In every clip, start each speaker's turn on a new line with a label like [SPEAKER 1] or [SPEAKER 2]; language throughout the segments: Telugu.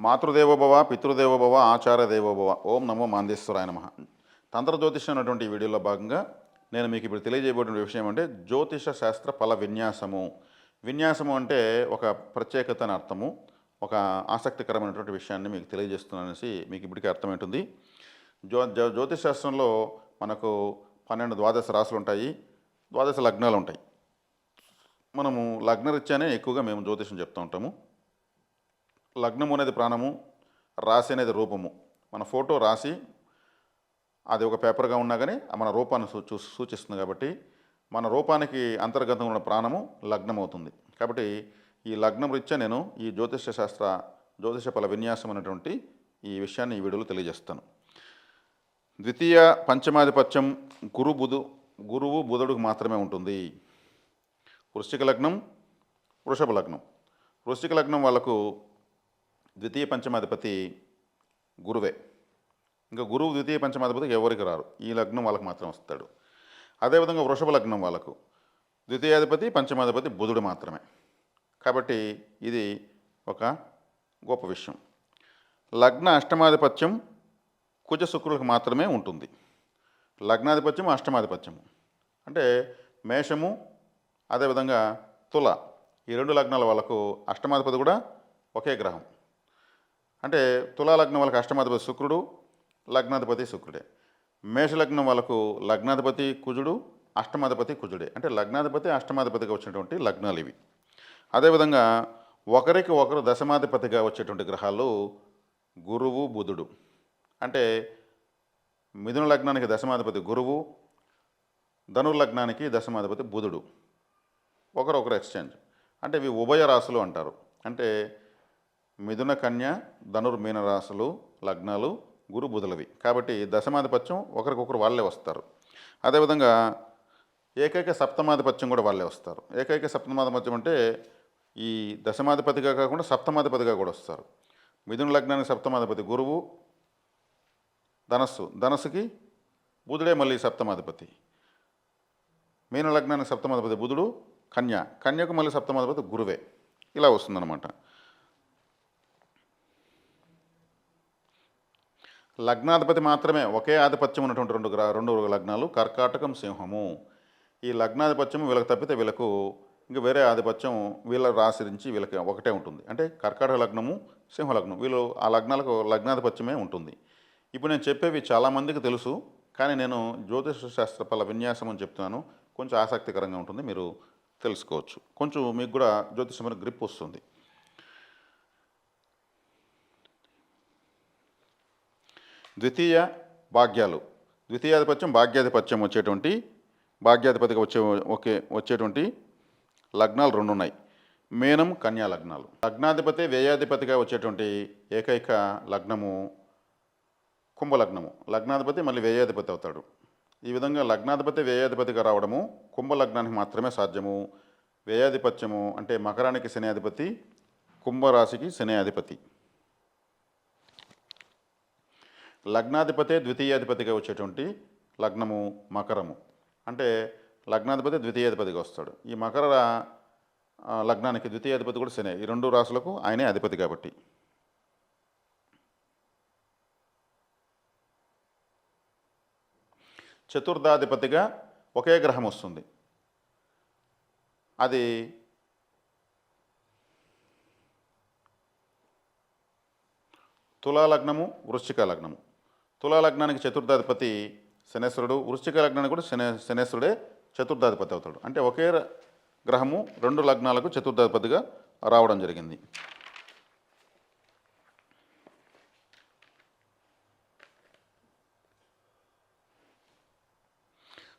[SPEAKER 1] మాతృదేవోభవ పితృదేవోభవ ఆచార దేవోభవ ఓం నమో మాందేశ్వరాయ నమ. తంత్ర జ్యోతిషం అనేటువంటి ఈ వీడియోలో భాగంగా నేను మీకు ఇప్పుడు తెలియజేయబడిన విషయం అంటే జ్యోతిష శాస్త్ర ఫల విన్యాసము. విన్యాసము అంటే ఒక ప్రత్యేకత అని అర్థము ఒక ఆసక్తికరమైనటువంటి విషయాన్ని మీకు తెలియజేస్తున్నాననేసి మీకు ఇప్పటికే అర్థమవుతుంది జ్యో జ్యో- జ్యోతిష్ శాస్త్రంలో మనకు పన్నెండు ద్వాదశ రాశులు ఉంటాయి ద్వాదశ లగ్నాలు ఉంటాయి. మనము లగ్నరీత్యానే ఎక్కువగా మేము జ్యోతిషం చెప్తూ ఉంటాము. లగ్నము అనేది ప్రాణము రాశి అనేది రూపము. మన ఫోటో రాసి అది ఒక పేపర్గా ఉన్నా కానీ మన రూపాన్ని సూ సూచిస్తుంది కాబట్టి మన రూపానికి అంతర్గతంగా ఉన్న ప్రాణము లగ్నం అవుతుంది కాబట్టి ఈ లగ్నం రీత్యా నేను ఈ జ్యోతిష శాస్త్ర జ్యోతిష ఫల విన్యాసం అనేటువంటి ఈ విషయాన్ని ఈ వీడియోలో తెలియజేస్తాను. ద్వితీయ పంచమాధిపత్యం గురు బుధు గురువు బుధుడికి మాత్రమే ఉంటుంది. వృశ్చిక లగ్నం వృషభ లగ్నం. వృశ్చిక లగ్నం వాళ్ళకు ద్వితీయ పంచమాధిపతి గురువే. ఇంకా గురువు ద్వితీయ పంచమాధిపతి ఎవరికి రారు? ఈ లగ్నం వాళ్ళకి మాత్రం వస్తాడు. అదేవిధంగా వృషభ లగ్నం వాళ్ళకు. ద్వితీయాధిపతి పంచమాధిపతి బుధుడు మాత్రమే. కాబట్టి ఇది ఒక గొప్ప విషయం. లగ్న అష్టమాధిపత్యం కుజ శుక్రులకు మాత్రమే ఉంటుంది. లగ్నాధిపత్యం అష్టమాధిపత్యము. అంటే మేషము అదేవిధంగా తుల. ఈ రెండు లగ్నాల వాళ్ళకు అష్టమాధిపతి కూడా ఒకే గ్రహం. అంటే తులా లగ్నం వాళ్ళకి అష్టమాధిపతి శుక్రుడు లగ్నాధిపతి శుక్రుడే. మేషలగ్నం వాళ్ళకు లగ్నాధిపతి కుజుడు అష్టమాధిపతి కుజుడే. అంటే లగ్నాధిపతి అష్టమాధిపతిగా వచ్చినటువంటి లగ్నాలు ఇవి. అదేవిధంగా ఒకరికి ఒకరు దశమాధిపతిగా వచ్చేటువంటి గ్రహాలు గురువు బుధుడు. అంటే మిథున లగ్నానికి దశమాధిపతి గురువు ధనుర్ లగ్నానికి దశమాధిపతి బుధుడు. ఒకరొకరు ఎక్స్చేంజ్. అంటే ఇవి ఉభయ రాశులు అంటారు. అంటే మిథున కన్య ధనుర్మీన రాశులు లగ్నాలు గురు బుధులవి. కాబట్టి దశమాధిపత్యం ఒకరికొకరు వాళ్ళే వస్తారు. అదేవిధంగా ఏకైక సప్తమాధిపత్యం కూడా వాళ్ళే వస్తారు. ఏకైక సప్తమాధిపత్యం అంటే ఈ దశమాధిపతిగా కాకుండా సప్తమాధిపతిగా కూడా వస్తారు. మిథున లగ్నానికి సప్తమాధిపతి గురువు ధనస్సు. ధనస్సుకి బుధుడే మళ్ళీ సప్తమాధిపతి. మీన లగ్నానికి సప్తమాధిపతి బుధుడు కన్య. కన్యకు మళ్ళీ సప్తమాధిపతి గురువే. ఇలా వస్తుందన్నమాట. లగ్నాధిపతి మాత్రమే ఒకే ఆధిపత్యం ఉన్నటువంటి రెండు గ్రహ రెండు లగ్నాలు కర్కాటకం సింహము. ఈ లగ్నాధిపత్యం వీళ్ళకి తప్పితే వీళ్ళకు ఇంకా వేరే ఆధిపత్యం వీళ్ళ రాశి నుంచి వీళ్ళకి ఒకటే ఉంటుంది. అంటే కర్కాటక లగ్నము సింహ లగ్నం వీళ్ళు ఆ లగ్నాలకు లగ్నాధిపత్యమే ఉంటుంది. ఇప్పుడు నేను చెప్పేవి చాలామందికి తెలుసు కానీ నేను జ్యోతిష శాస్త్ర ఫల విన్యాసం అని చెప్తున్నాను. కొంచెం ఆసక్తికరంగా ఉంటుంది మీరు తెలుసుకోవచ్చు. కొంచెం మీకు కూడా జ్యోతిషమైన గ్రిప్ వస్తుంది. ద్వితీయ భాగ్యాలు. ద్వితీయాధిపత్యం భాగ్యాధిపత్యం వచ్చేటువంటి భాగ్యాధిపతిగా వచ్చే ఒకే వచ్చేటువంటి లగ్నాలు రెండు ఉన్నాయి మేనం కన్యా లగ్నాలు. లగ్నాధిపతి వ్యయాధిపతిగా వచ్చేటువంటి ఏకైక లగ్నము కుంభలగ్నము. లగ్నాధిపతి మళ్ళీ వ్యయాధిపతి అవుతాడు. ఈ విధంగా లగ్నాధిపతి వ్యయాధిపతిగా రావడము కుంభలగ్నానికి మాత్రమే సాధ్యము. వ్యయాధిపత్యము అంటే మకరానికి శని అధిపతి కుంభరాశికి శని అధిపతి. లగ్నాధిపతే ద్వితీయాధిపతిగా వచ్చేటువంటి లగ్నము మకరము. అంటే లగ్నాధిపతి ద్వితీయాధిపతిగా వస్తాడు. ఈ మకర లగ్నానికి ద్వితీయాధిపతి కూడా శని. ఈ రెండు రాశులకు ఆయనే అధిపతి కాబట్టి. చతుర్థాధిపతిగా ఒకే గ్రహం వస్తుంది. అది తులాలగ్నము వృశ్చిక లగ్నము. తులాలగ్నానికి చతుర్థాధిపతి శనేశ్వరుడు వృశ్చిక లగ్నానికి కూడా శనే శనేశ్వరుడే చతుర్థాధిపతి అవుతాడు. అంటే ఒకే గ్రహము రెండు లగ్నాలకు చతుర్థాధిపతిగా రావడం జరిగింది.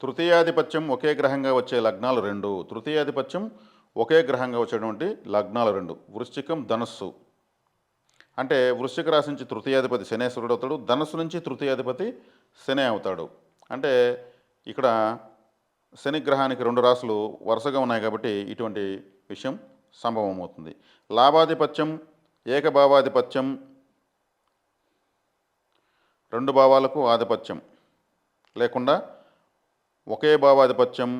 [SPEAKER 1] తృతీయాధిపత్యం ఒకే గ్రహంగా వచ్చే లగ్నాలు రెండు. తృతీయాధిపత్యం ఒకే గ్రహంగా వచ్చేటువంటి లగ్నాలు రెండు. వృశ్చికం ధనస్సు. అంటే వృశ్చిక రాశి నుంచి తృతీయాధిపతి శనేశ్వరుడు అవుతాడు ధనుసు నుంచి తృతీయాధిపతి శని అవుతాడు. అంటే ఇక్కడ శని గ్రహానికి రెండు రాశులు వరుసగా ఉన్నాయి కాబట్టి ఇటువంటి విషయం సంభవం అవుతుంది లాభాధిపత్యం ఏకభావాధిపత్యం రెండు భావాలకు ఆధిపత్యం. లేకుండా ఒకే భావాధిపత్యం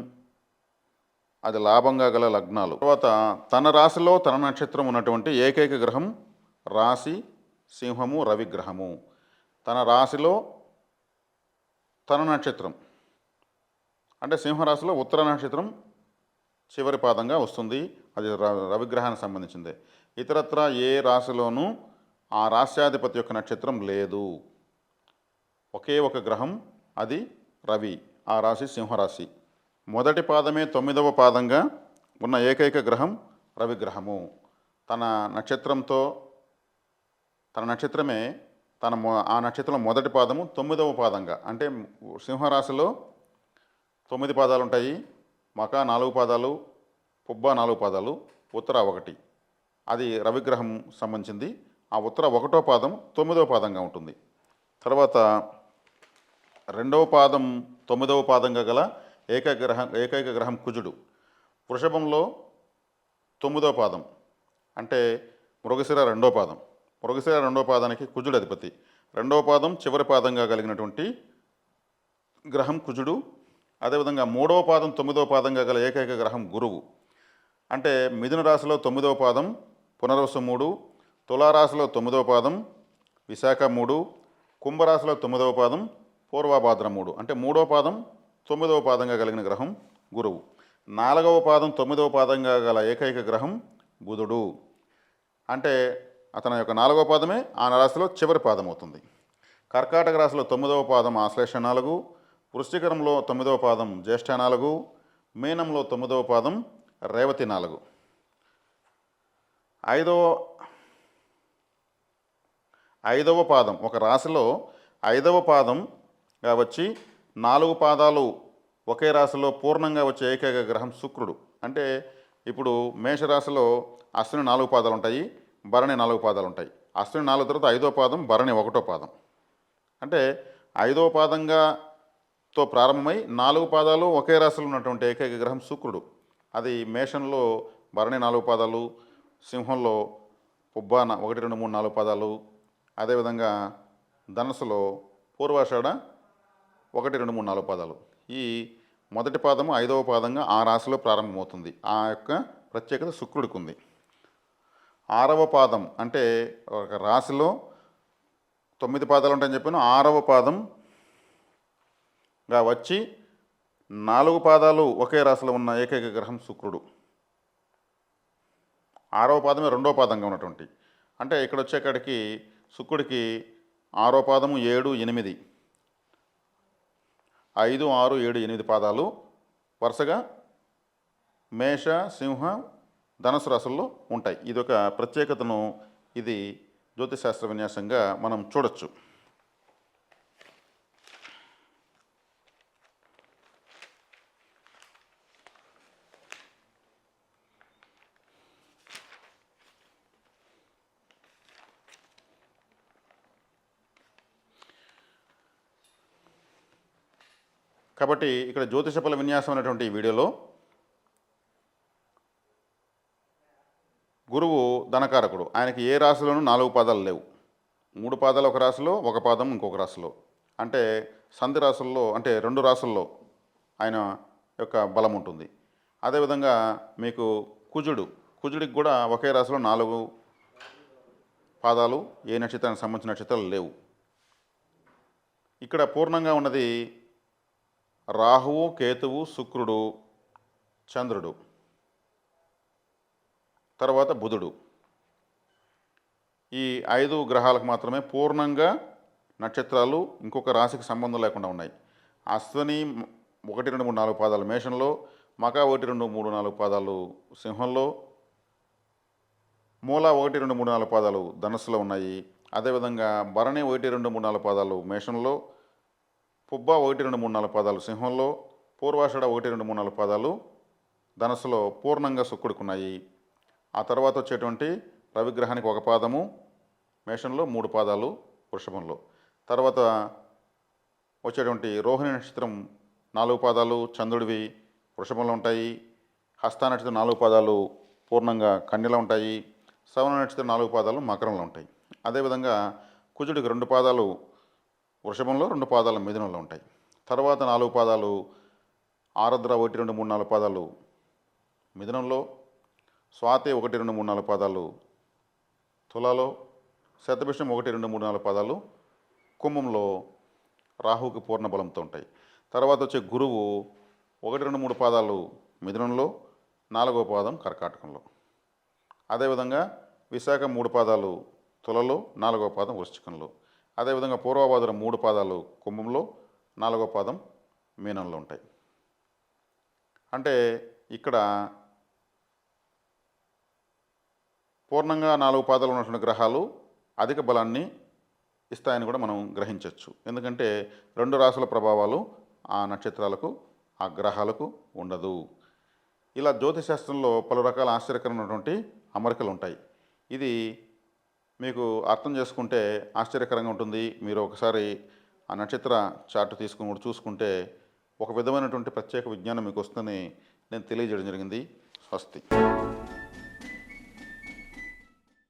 [SPEAKER 1] అది లాభంగా గల లగ్నాలు. తర్వాత తన రాశిలో తన నక్షత్రం ఉన్నటువంటి ఏకైక గ్రహం రాశి సింహము రవిగ్రహము. తన రాశిలో తన నక్షత్రం. అంటే సింహరాశిలో ఉత్తర నక్షత్రం చివరి పాదంగా వస్తుంది. అది ర- రవిగ్రహానికి సంబంధించిందే. ఇతరత్ర ఏ రాశిలోనూ ఆ రాశ్యాధిపతి యొక్క నక్షత్రం లేదు. ఒకే ఒక గ్రహం అది రవి ఆ రాశి సింహరాశి మొదటి పాదమే తొమ్మిదవ పాదంగా ఉన్న ఏకైక గ్రహం రవిగ్రహము. తన నక్షత్రంతో తన నక్షత్రమే తన ఆ నక్షత్రం మొదటి పాదము తొమ్మిదవ పాదంగా. అంటే సింహరాశిలో తొమ్మిది పాదాలు ఉంటాయి. మక నాలుగు పాదాలు పుబ్బ నాలుగు పాదాలు ఉత్తర ఒకటి. అది రవిగ్రహం సంబంధించింది. ఆ ఉత్తర ఒకటో పాదం తొమ్మిదవ పాదంగా ఉంటుంది. తర్వాత రెండవ పాదం తొమ్మిదవ పాదంగా గల ఏకైక గ్రహం ఏకైక గ్రహం కుజుడు. వృషభంలో తొమ్మిదవ పాదం. అంటే మృగశిర రెండో పాదం. మృగశిర రెండో పాదానికి కుజుడు అధిపతి రెండవ పాదం చివరి పాదంగా కలిగినటువంటి గ్రహం కుజుడు. అదేవిధంగా మూడవ పాదం తొమ్మిదవ పాదంగా గల ఏకైక గ్రహం గురువు. అంటే మిథున రాశిలో తొమ్మిదవ పాదం పునర్వసు మూడు తులారాశిలో తొమ్మిదవ పాదం విశాఖ మూడు కుంభరాశిలో తొమ్మిదవ పాదం పూర్వభాద్ర మూడు. అంటే మూడవ పాదం తొమ్మిదవ పాదంగా కలిగిన గ్రహం గురువు. నాలుగవ పాదం తొమ్మిదవ పాదంగా గల ఏకైక గ్రహం బుధుడు. అంటే అతని యొక్క నాలుగవ పాదమే ఆ రాశిలో చివరి పాదం అవుతుంది కర్కాటక రాశిలో తొమ్మిదవ పాదం ఆశ్లేష నాలుగు వృశ్చికరంలో తొమ్మిదవ పాదం జ్యేష్ఠ నాలుగు మీనంలో తొమ్మిదవ పాదం రేవతి నాలుగు. ఐదవ ఐదవ పాదం ఒక రాశిలో ఐదవ పాదం వచ్చి నాలుగు పాదాలు ఒకే రాశిలో పూర్ణంగా వచ్చే ఏకైక గ్రహం శుక్రుడు. అంటే ఇప్పుడు మేషరాశిలో అశ్విని నాలుగు పాదాలు ఉంటాయి. భరణి నాలుగు పాదాలు ఉంటాయి అశ్విని నాలుగు తర్వాత ఐదో పాదం భరణి ఒకటో పాదం. అంటే ఐదో పాదంగా తో ప్రారంభమై నాలుగు పాదాలు ఒకే రాశిలో ఉన్నటువంటి ఏకైక గ్రహం శుక్రుడు. అది మేషంలో భరణి నాలుగు పాదాలు సింహంలో పుబ్బాన ఒకటి రెండు మూడు నాలుగు పాదాలు అదేవిధంగా ధనసులో పూర్వాషాఢ ఒకటి రెండు మూడు నాలుగు పాదాలు. ఈ మొదటి పాదము ఐదవ పాదంగా ఆ రాశిలో ప్రారంభమవుతుంది. ఆ యొక్క ప్రత్యేకత శుక్రుడికి ఉంది ఆరవ పాదం అంటే ఒక రాశిలో తొమ్మిది పాదాలు ఉంటాయని చెప్పాను. ఆరవ పాదంగా వచ్చి నాలుగు పాదాలు ఒకే రాశిలో ఉన్న ఏకైక గ్రహం శుక్రుడు. ఆరవ పాదమే రెండవ పాదంగా ఉన్నటువంటి. అంటే ఇక్కడ వచ్చేకాడికి శుక్రుడికి ఆరో పాదము ఏడు ఎనిమిది. ఐదు ఆరు ఏడు ఎనిమిది పాదాలు వరుసగా మేష సింహ ధనుసు రాశుల్లో ఉంటాయి. ఇది ఒక ప్రత్యేకతను ఇది జ్యోతిశాస్త్ర విన్యాసంగా మనం చూడొచ్చు. కాబట్టి ఇక్కడ జ్యోతిషపల విన్యాసం అనేటువంటి ఈ వీడియోలో గురువు ధనకారకుడు. ఆయనకి ఏ రాశిలోనూ నాలుగు పాదాలు లేవు. మూడు పాదాలు ఒక రాశిలో ఒక పాదం ఇంకొక రాశిలో. అంటే సంధి రాశుల్లో అంటే రెండు రాశుల్లో ఆయన యొక్క బలం ఉంటుంది. అదేవిధంగా మీకు కుజుడు. కుజుడికి కూడా ఒకే రాశిలో నాలుగు పాదాలు ఏ నక్షత్రానికి సంబంధించిన నక్షత్రాలు లేవు. ఇక్కడ పూర్ణంగా ఉన్నది రాహువు కేతువు శుక్రుడు చంద్రుడు. తర్వాత బుధుడు. ఈ ఐదు గ్రహాలకు మాత్రమే పూర్ణంగా నక్షత్రాలు ఇంకొక రాశికి సంబంధం లేకుండా ఉన్నాయి. అశ్వని ఒకటి రెండు మూడు నాలుగు పాదాలు మేషంలో మక ఒకటి రెండు మూడు నాలుగు పాదాలు సింహంలో మూల ఒకటి రెండు మూడు నాలుగు పాదాలు ధనస్సులో ఉన్నాయి. అదేవిధంగా భరణి ఒకటి రెండు మూడు నాలుగు పాదాలు మేషంలో పుబ్బ ఒకటి రెండు మూడు నాలుగు పాదాలు సింహంలో పూర్వాషడ ఒకటి రెండు మూడు నాలుగు పాదాలు ధనస్సులో పూర్ణంగా సుక్కుడుకున్నాయి. ఆ తర్వాత వచ్చేటువంటి రవిగ్రహానికి ఒక పాదము మేషంలో మూడు పాదాలు వృషభంలో. తర్వాత వచ్చేటువంటి రోహిణి నక్షత్రం నాలుగు పాదాలు చంద్రుడివి వృషభంలో ఉంటాయి. హస్త నక్షత్రం నాలుగు పాదాలు పూర్ణంగా కన్యలో ఉంటాయి. శ్రవణ నక్షత్రం నాలుగు పాదాలు మకరంలో ఉంటాయి. అదేవిధంగా కుజుడికి రెండు పాదాలు వృషభంలో రెండు పాదాలు మిథునంలో ఉంటాయి. తర్వాత నాలుగు పాదాలు ఆరద్ర ఒకటి రెండు మూడు నాలుగు పాదాలు మిథునంలో స్వాతి ఒకటి రెండు మూడు నాలుగు పాదాలు తులాలో శతభిషం ఒకటి రెండు మూడు నాలుగు పదాలు కుంభంలో రాహుకి పూర్ణ బలంతో ఉంటాయి. తర్వాత వచ్చే గురువు ఒకటి రెండు మూడు పాదాలు మిథునంలో నాలుగో పాదం కర్కాటకంలో. అదేవిధంగా విశాఖ మూడు పాదాలు తులలో నాలుగో పాదం వృశ్చికంలో. అదేవిధంగా పూర్వభాద్ర మూడు పాదాలు కుంభంలో నాలుగో పాదం మీనంలో ఉంటాయి. అంటే ఇక్కడ పూర్ణంగా నాలుగు పాదాలు ఉన్నటువంటి గ్రహాలు అధిక బలాన్ని ఇస్తాయని కూడా మనం గ్రహించవచ్చు. ఎందుకంటే రెండు రాసుల ప్రభావాలు ఆ నక్షత్రాలకు ఆ గ్రహాలకు ఉండదు. ఇలా జ్యోతిశాస్త్రంలో పలు రకాల ఆశ్చర్యకరమైనటువంటి అమరికలు ఉంటాయి ఇది మీకు అర్థం చేసుకుంటే ఆశ్చర్యకరంగా ఉంటుంది. మీరు ఒకసారి ఆ నక్షత్ర చార్ట్ తీసుకుని కూడా చూసుకుంటే ఒక విధమైనటువంటి ప్రత్యేక విజ్ఞానం మీకు వస్తుందని నేను తెలియజేయడం జరిగింది. స్వస్తి.